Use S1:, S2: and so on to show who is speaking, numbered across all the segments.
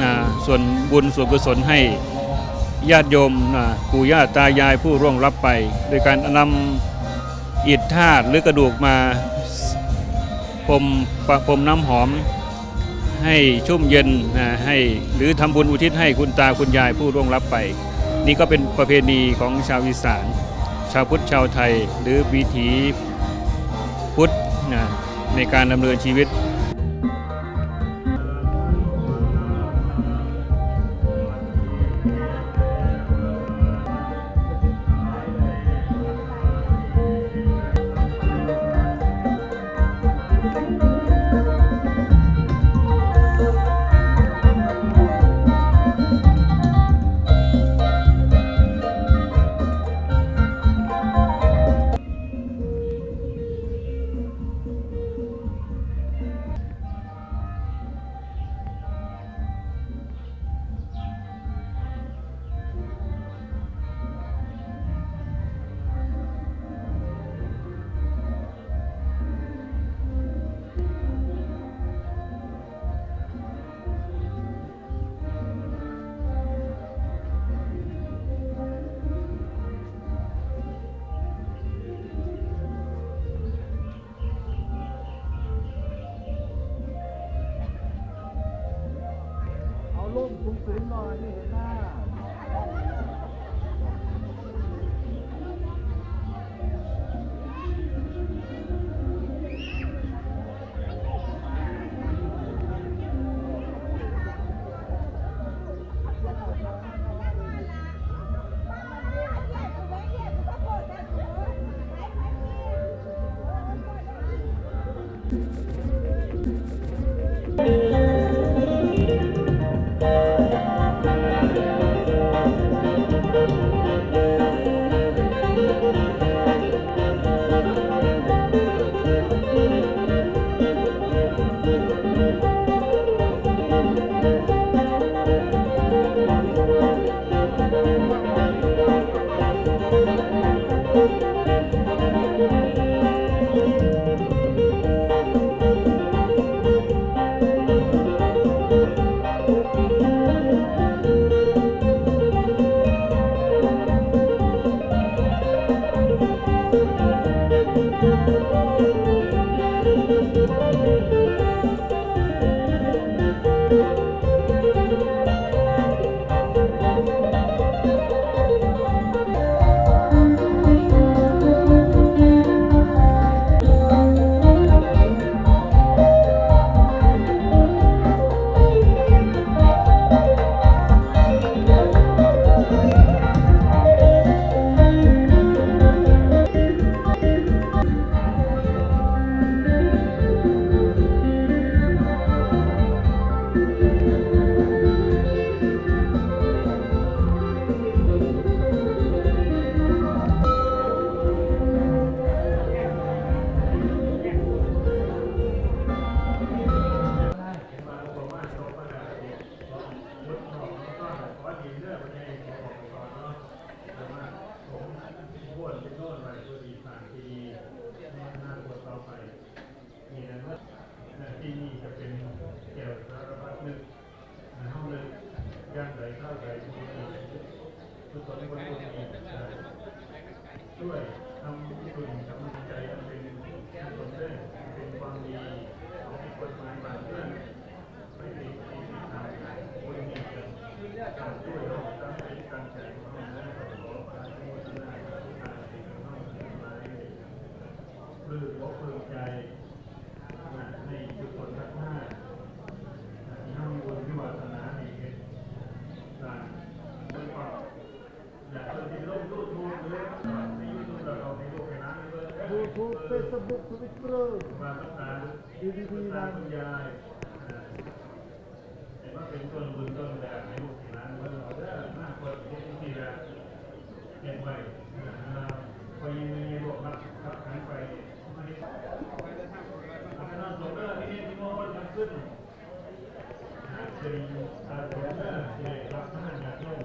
S1: นะส่วนบุญส่วนกุศลให้ญาติโยมนะปู่ย่าตายายผู้ร่วงรับไป โดยการนำอิฐธาตุหรือกระดูกมาพรมประพรมน้ำหอม ให้ชุ่มเย็นนะให้หรือทำบุญอุทิศให้คุณตาคุณยายผู้ร่วงรับไป นี่ก็เป็นประเพณีของชาวอีสาน ชาวพุทธชาวไทย หรือวิถีพุทธนะในการดำเนินชีวิต ที่นี่จะเป็นเกี่ยวกับสารพัดนึกนะห้องนึกย่างใดข้าวใดทุกคนทุกคนทุกคนทุกทีช่วยทำคุณกำลังใจเป็นผลเรื่องเป็นความดีของกฎหมายบางเรื่องไม่ได้ที่ทำคนมีกันการช่วยเราตั้งใจการแข่งของเราและขอพระราชโมทนาทุกการสิ่งของเราทั้งหลายปลื้มอก ปลื้มใจในทุกคนทั้งห้าน้ำบุญที่วาสนาในเหตุการณ์ด้วยความอยากจะเป็นโลกรูดรูดเลยที่ยูทูบเราในโลกในนั้นเลย
S2: ยูทูบเฟซบุ๊กทวิตเตอร์
S1: มาตั้งแต่
S2: ดีดีดี
S1: ตา
S2: นะ
S1: คุณยายเห็นว่าเป็นต้นบุญต้นแบบในโลกในนั้นเมื่อเราได้มากกว่าที่ที่เราเห็นไว้พอยังมีโลกรับรับขันไปไม่ได้อาจารย์สมเด็จที่นี่ที่โน้นยังขึ้น เป็นอาสมที่รับท่านจากโลก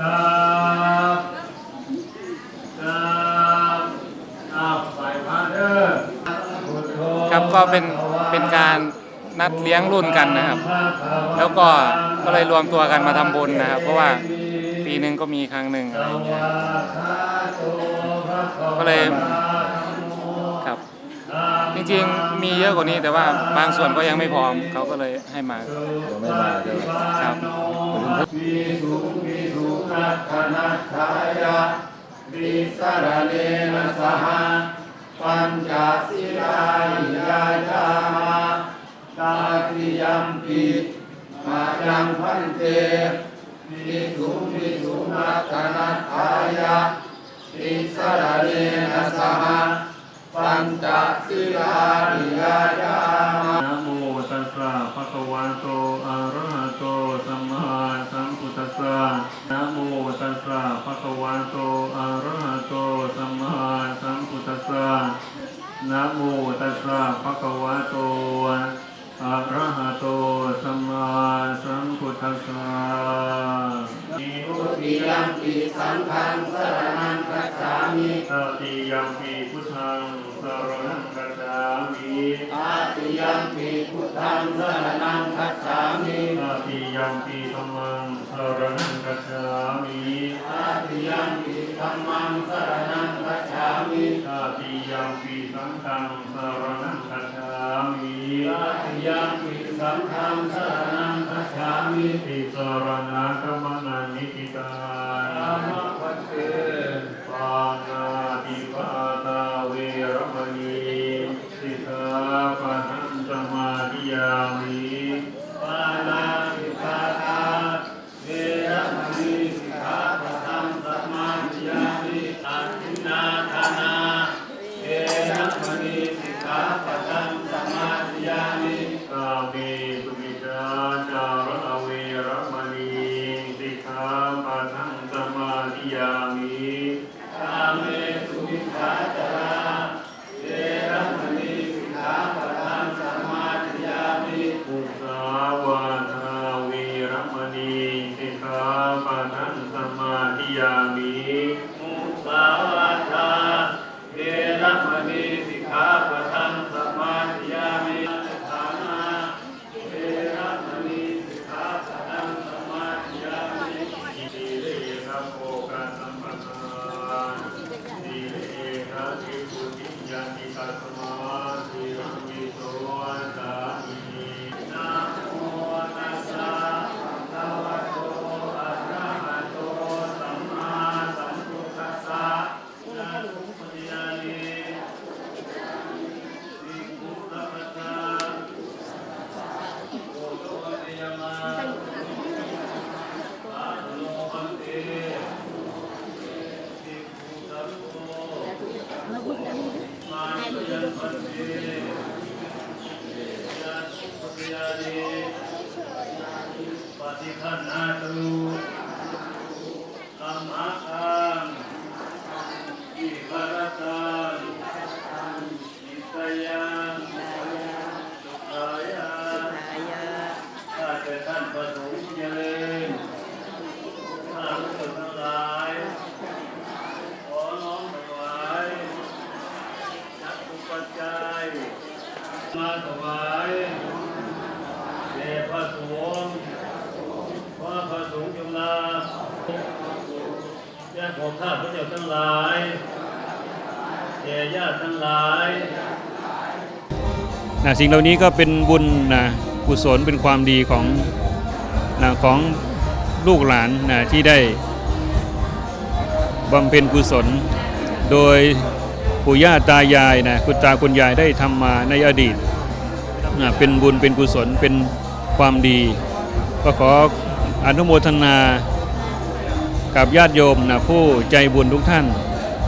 S3: กราบกราบอ้าวไปพาเดอร์
S4: ครับก็เป็นเป็นการนัดเลี้ยงรุ่นกันนะครับ แล้วก็ก็เลยรวมตัวกันมาทำบุญนะครับ เพราะว่าปีหนึ่งก็มีครั้งหนึ่งอะไรอย่างเงี้ยก็เลย จริงๆมีเยอะกว่านี้แต่ว่าบางส่วนก็ยังไม่พร้อมเขาก็เลยให้มา
S5: ยังไม่มาใช่ไหม
S4: ครับ
S3: วิสุวิสุนัทนัทายะวิสารเนนะสหปัญจศิลายาจามาตาติยัมปิมายังพันเตวิสุวิสุนัทนัทายะวิสารเนนะสห ปัญจศิลานิยาจามานะโมตัสสะภะคะวะโตอะระหะโตสัมมาสัมพุทธัสสะนะโมตัสสะภะคะวะโตอะระหะโตสัมมาสัมพุทธัสสะนะโมตัสสะภะคะวะโตอะระหะโตสัมมาสัมพุทธัสสะอิโอติยัมปิสังฆังสรณังคัจฉามิตติยัมปิพุทธัง สรณังคัจฉามิอาติยัมปิพุทธังสรณังคัจฉามิอาติยัมปิธัมมังสรณังคัจฉามิอาติยัมปิธัมมังสรณังคัจฉามิอาติยัมปิสังฆังสรณังคัจฉามิอาติยัมปิสังฆังสรณังคัจฉามิติสรณะกัม ญาติของข้าพระเจ้าทั้งหลายแด่ญาติทั้งหลาย
S1: นะสิ่งเหล่านี้ก็เป็นบุญนะกุศลเป็นความดีของนะของลูกหลานนะที่ได้บำเพ็ญกุศล โดยปู่ย่าตายายนะคุณตาคุณยายได้ทำมาในอดีตนะเป็นบุญเป็นกุศลเป็นความดี ก็ขออนุโมทนา กับญาติโยมนะผู้ใจบุญทุกท่าน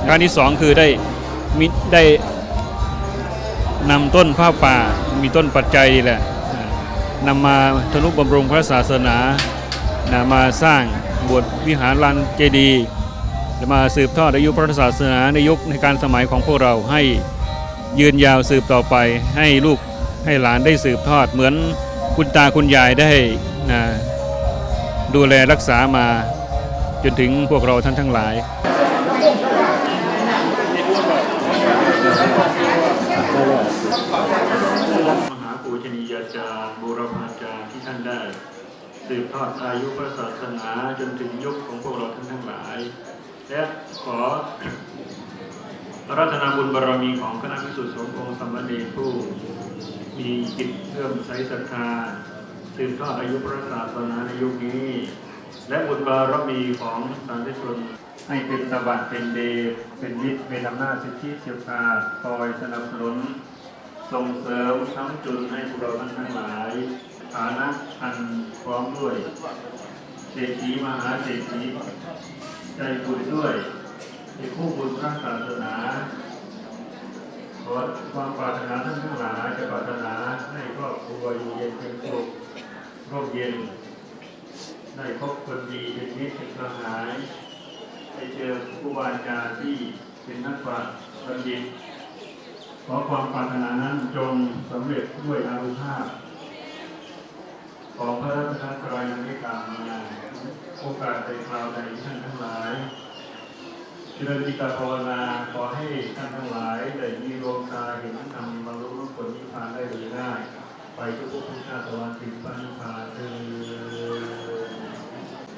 S1: การที่สองคือได้มิได้นำต้นผ้าป่ามีต้นปัจจัยนี่แหละนำมาทนุบำรุงพระศาสนานะมาสร้างบวชวิหารลานเจดีย์และมาสืบทอดอายุพระศาสนาในยุคในการสมัยของพวกเราให้ยืนยาวสืบต่อไป ให้ลูกให้หลานได้สืบทอดเหมือนคุณตาคุณยายได้นะดูแลรักษามา
S6: จนถึงพวกเราท่านทั้งหลาย
S1: มหาปูชนียาจารย์บูรพาจารย์ที่ท่านได้ สืบทอดอายุพระศาสนาจนถึงยุคของพวกเราท่านทั้งหลาย และขอรัตนาบุญบารมีของคณะวิสุทธิสงฆ์องค์สมณรผู้มีจิตเพิ่มใสศรัทธาสืบทอดอายุพระศาสนาในยุคนี้ และบุญบารมีของสาธุชนให้เป็นตบัสดิ์เป็นเดชเป็นมิตรเป็นอำนาจสิทธิเชียวชาคอยสนับสนุนส่งเสริมช้ำจุนให้พวกเราทั้งหลายฐานะอันพร้อมด้วยเศรษฐีมหาเศรษฐีใจบุญด้วยในคู่บุญพระศาสนาขอความปรารถนาท่านทั้งหลายจะปรารถนาให้ครอบครัวอยู่เย็นเป็นสุขร่มเย็น ได้พบคนดีเป็นมิตรเป็นสหายได้เจอครูบาอาจารย์ที่เป็นนักปราชญ์บัณฑิตขอความปรารถนานั้นจงสำเร็จด้วยอานุภาพของพระรัตนตรัยนั้นกาวมาโอกาสในคราวใดท่านทั้งหลายเจริญจิตภาวนาขอให้ท่านทั้งหลายได้มีดวงตาเห็นธรรมบรรลุผลนิพพานได้โดยง่าย ไปทุกภพทุกชาติตะวันถึงพระนิพพานเถิด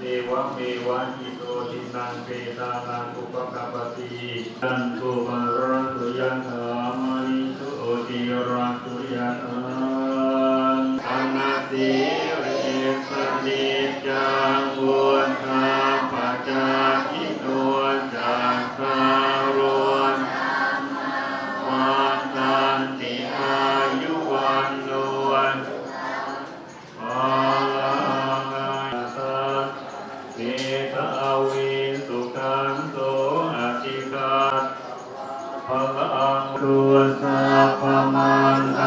S1: เอวะเมวะอิโตทินังเปตานังอุปกัปปติยันตุมารังตุยันเถ ตุสัพพมังค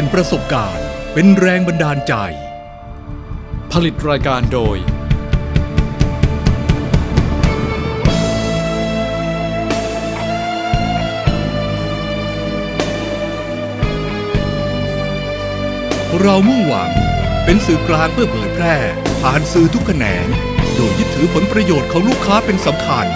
S7: ยน
S8: ประสบการณ์เป็นแรงบันดาลใจ ผลิตรายการโดย เรามุ่งหวังเป็นสื่อกลางเพื่อเผยแพร่ ผ่านสื่อทุกแขนง โดยยึดถือผลประโยชน์ของลูกค้าเป็นสำคัญ